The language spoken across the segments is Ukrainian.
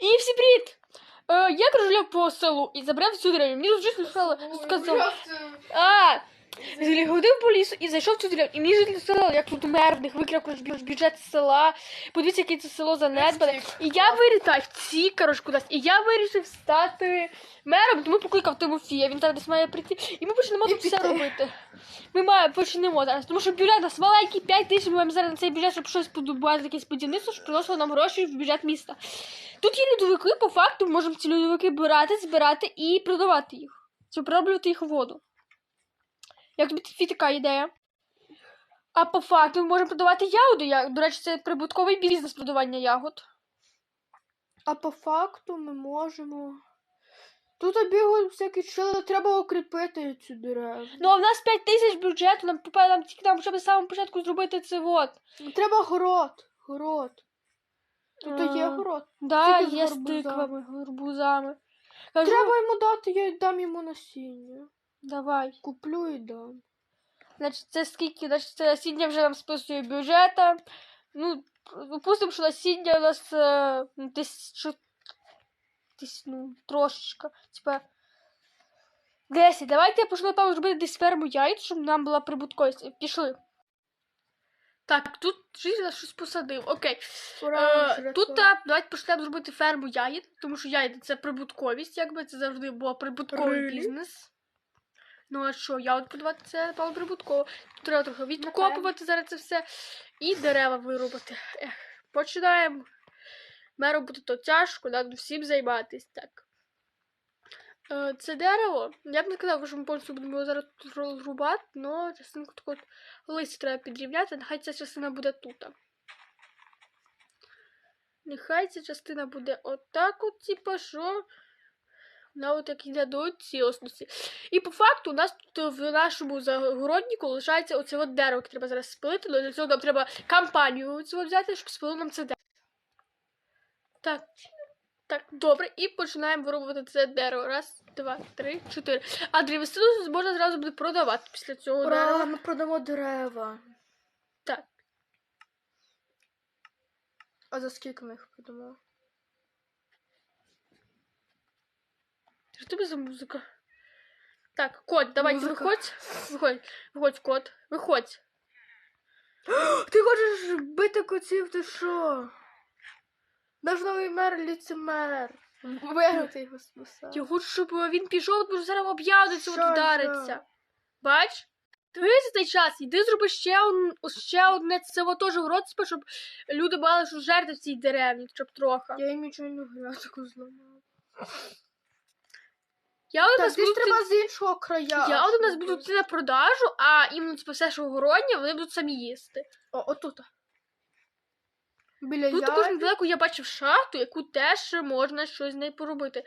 І всім привіт! Е, я кружляв по селу і забрав всю деревню. Мені дуже сказали, сказав, а, ходив по лісу і зайшов цю деревню. І мені житель сказали, як тут мер в них викрав коротше, бюджет села. Подивіться, яке це село занедбане. І я вирішив, так, втік, коротше, кудись. І я вирішив стати мером, тому покликав Тимофія. Він зараз десь має прийти. І ми почнемо тут все робити. Ми маємо почнемо зараз. Тому що бюджет у нас маленький 5 тисяч, ми маємо зараз на цей бюджет, щоб щось подобати, якесь будівництво, щоб приносило нам гроші в бюджет міста. Тут є льодовики, по факту можемо ці льодовики брати, збирати і продавати їх. Чи перероблювати їх воду. Як тобі така ідея? А по факту ми можемо продавати ягоди. Я, до речі, це прибутковий бізнес продавання ягод. А по факту ми можемо. Тут бігають всякі чили, треба укріпити цю деревню. Ну а в нас 5 тисяч бюджету, нам нам тільки нам щоб з самого початку зробити це от. Треба город. Город. Тут є город. Да, Тільки є з тиквами, гарбузами. Кажу, Треба йому дати, я дам йому насіння. Давай. Куплю і дам. Значить, це скільки? Значить, це насіння вже нам списує бюджета. Ну, допустимо, що насіння у нас е, ну, десь, що, десь, ну, трошечка. Типа. 10. Давайте я почну, напевно, робити десь ферму яйць, щоб нам була прибутковість. Пішли. Так, тут житель щось посадив. Окей. Е, тут а, давайте почнемо зробити ферму ягід, тому що ягоди це прибутковість, якби це завжди був прибутковий Really? бізнес. Ну а що, ягод подавати це напевно прибутково. Треба трохи відкопувати зараз це все і дерева вирубати. Ех, починаємо. Меру буде то тяжко, треба всім займатися. Так. Е, це дерево. Я б не казав, що ми повністю будемо його зараз розрубати, але частинку таку листя треба підрівняти, нехай ця частина буде тут. Нехай ця частина буде отак от, типа, що вона от як йде до цілісності. І по факту у нас тут в нашому загороднику лишається оце от дерево, яке треба зараз спилити, але для цього нам треба кампанію цього взяти, щоб спилили нам це дерево. Так. Так, добре, і починаємо вирубувати це дерево. Раз, два, три, чотири. А древесину можна зразу буде продавати після цього Ура, дерева. ми продамо дерева. Так. А за скільки ми їх продамо? Що тобі за музика? Так, кот, давай, Музика. виходь. Виходь, виходь, кот. Виходь. Ти хочеш бити котів, ти що? Наш новий мер ліцемер. Вигнати його посади. Я хочу, щоб він пішов, що зараз об'явиться, от вдариться. Бач? Дивись цей час, іди зроби ще, он, ще одне це теж уродство, щоб люди мали що жерти в цій деревні, щоб трохи. Я їм нічого не грязку зламав. Я от у Так, нас десь буду треба з іншого края. я от у нас буду йти на продажу, а іменно типу, все, що огородня, вони будуть самі їсти. О, отут. Біля Тут також недалеко я бачив шахту, яку теж можна щось з нею поробити.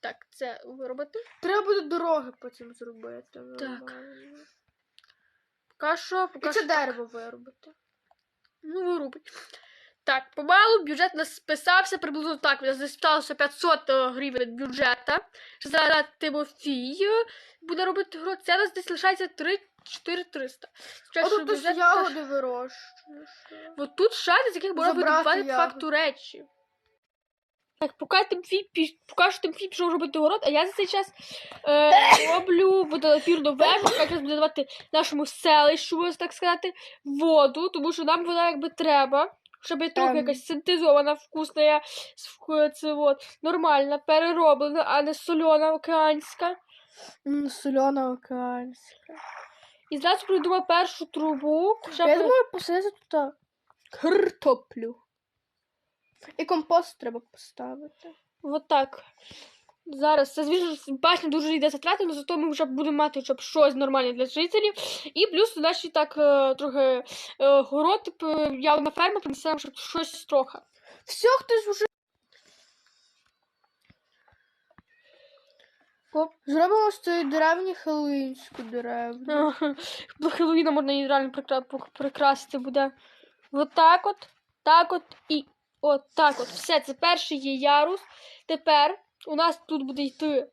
Так, це виробити. Треба буде дороги потім зробити. Так. нормально. Поки що, поки І це що дерево виробити. Ну, вирубить. Так, помалу бюджет у нас списався приблизно так. У нас десь сталося 500 е, гривень від бюджета. Що зараз Тимофій е, буде робити гру. Це у нас десь лишається 3-4 300. А тут ягоди вирощуєш. От тут шати, з яких можна видобувати факту речі. Так, поки Тимфій піш... поки що Тимфій пішов робити город, а я за цей час е, роблю водонапірну вежу, яка якраз буде давати нашому селищу, можна так сказати, воду, тому що нам вона якби треба, щоб трохи якась синтезована, вкусна, це от, нормальна, перероблена, а не сольона океанська. Солена океанська. І зараз придумав першу трубу, щоб... Я думаю, посадити тут картоплю. І компост треба поставити. Вот так. Зараз це звісно башня дуже йде затрати, але зато ми вже будемо мати щоб щось нормальне для жителів. І плюс наші так е, трохи е, город, типу, явна ферма, принесемо, щоб щось трохи. Все, хтось вже. Оп. Зробимо з цієї деревні хеллоуінську деревню. До Хеллоуіна можна її реально прикрасити буде. Вот так от, так от і от так от. Все, це перший є ярус. Тепер у нас тут буде йти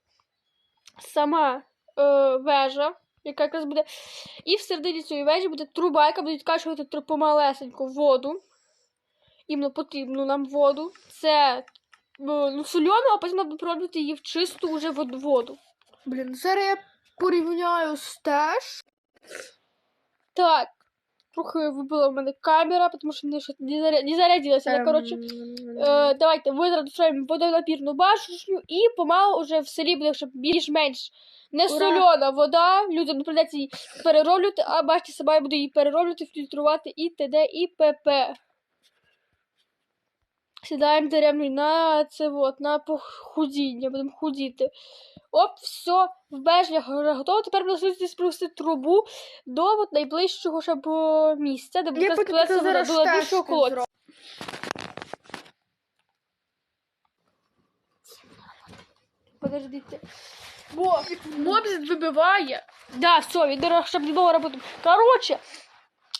сама е, вежа, яка якраз буде. І всередині цієї вежі буде труба, яка буде відкачувати помалесенько воду. Іменно потрібну нам воду. Це ну, соляну, а потім треба перероблювати її в чисту вод- воду. Блін, зараз я порівняю з теж. Так. Трохи вибила в мене камера, тому що не, не, заря- не зарядилася. Ем, Але, коротше, Е, давайте витратимо водонапірну башню і помалу вже в селі буде щоб більш-менш не Ура! сольона вода. Людям не придеться її перероблювати, а бачите, сама буде її перероблювати, фільтрувати і т.д. і п.п. Сідаємо деревню на це от, на похудіння, будемо худіти. Оп, все, в бежнях готово. Тепер ми залишилось спустити трубу до от, найближчого щоб, місця, де буде Я поки складатися ти до найближчого колодця. Подождите. Бо мобіз вибиває. Да, все, він щоб не довго работав. Короче,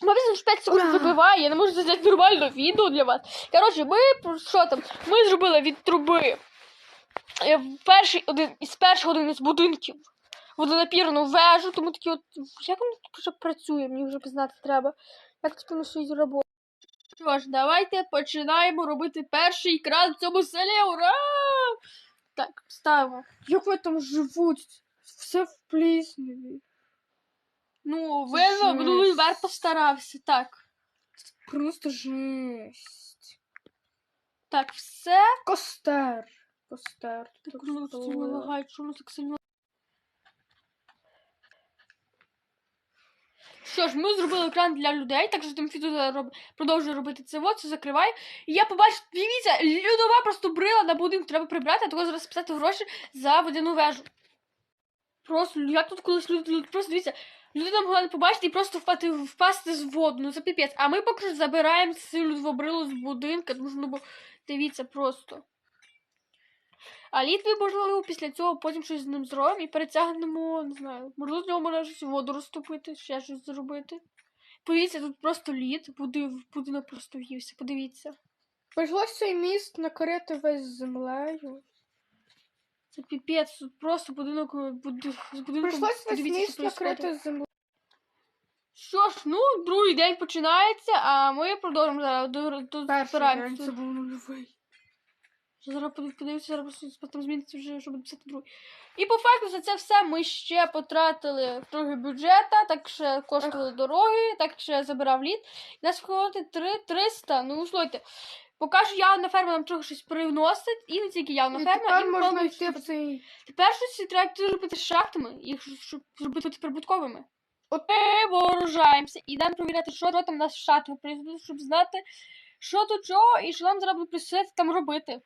мобіз 5 секунд Ура! вибиває, я не можу зняти нормально відео для вас. Короче, ми, що там, ми зробили від труби е, перший один із перших один із будинків водонапірну вежу, тому такі от, як воно тут вже працює, мені вже пізнати треба. Як тут воно щось робить. Що ж, давайте починаємо робити перший кран в цьому селі. Ура! Так, ставимо. Як вони там живуть? Все в плісневі. Ну, видно, Жесть. минулий вер постарався. Так. Просто жесть. Так, все. Костер. Костер. Так, ну, так сильно лагає, чому так сильно. Що ж, ми зробили екран для людей, так що Тимфі роб... продовжує робити це вот, це закриває. І я побачив, дивіться, людова просто брила на будинок, треба прибрати, а того зараз писати гроші за водяну вежу. Просто, як тут колись люди просто дивіться, люди там могли побачити і просто впати, впасти з воду, ну це піпець. А ми поки що забираємо цю людовобрилу з будинка, тому що, ну, бо, дивіться, просто. А літві, можливо, після цього потім щось з ним зробимо і перетягнемо, не знаю, можливо, з нього можна щось воду розтопити, ще щось зробити. Подивіться, тут просто лід, будинок просто в'ївся, подивіться. Прийшлося цей міст накрити весь землею. Це піпець, тут просто будинок е, буди, з будинком. Прийшлося весь міст що накрити землею. Що ж, ну, другий день починається, а ми продовжимо зараз збираємося. це був нульовий. Зараз подив- подивитися, зараз просто потім зміниться вже, щоб писати другий. І по факту за це все ми ще потратили трохи бюджета, так ще коштували дороги, так ще забирав лід. І нас виходить 3 300. Ну, слухайте, поки що явна ферма нам трохи щось привносить, і не тільки явна І ферма, тепер і можна можна йти в цей. Тепер щось треба зробити з шахтами, їх щоб зробити прибутковими. От. Ми вооружаємося і йдемо провіряти, що там у нас в шахтах производить, щоб знати, що тут чого і що нам треба присутити там робити.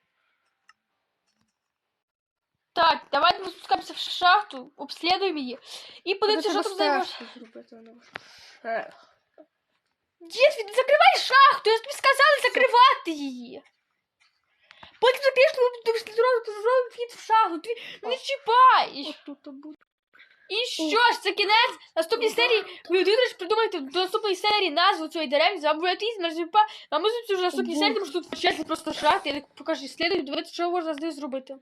Так, давайте ми спускаємося в шахту, обслідуємо її. І подивимося, що там за зробити. вона вже. Дід, закривай шахту! Я тобі сказала закривати її. Потім запіш, зробимо вхід в шахту. Ти не чіпай! І що ж, це кінець наступній серії. Ви дуже придумайте до наступної серії назву цієї деревні, забудете мерзіпа. А ми вже наступній серії, тому що тут чесно просто шахти. Я покажу слідую, дивитися, що можна з нею зробити.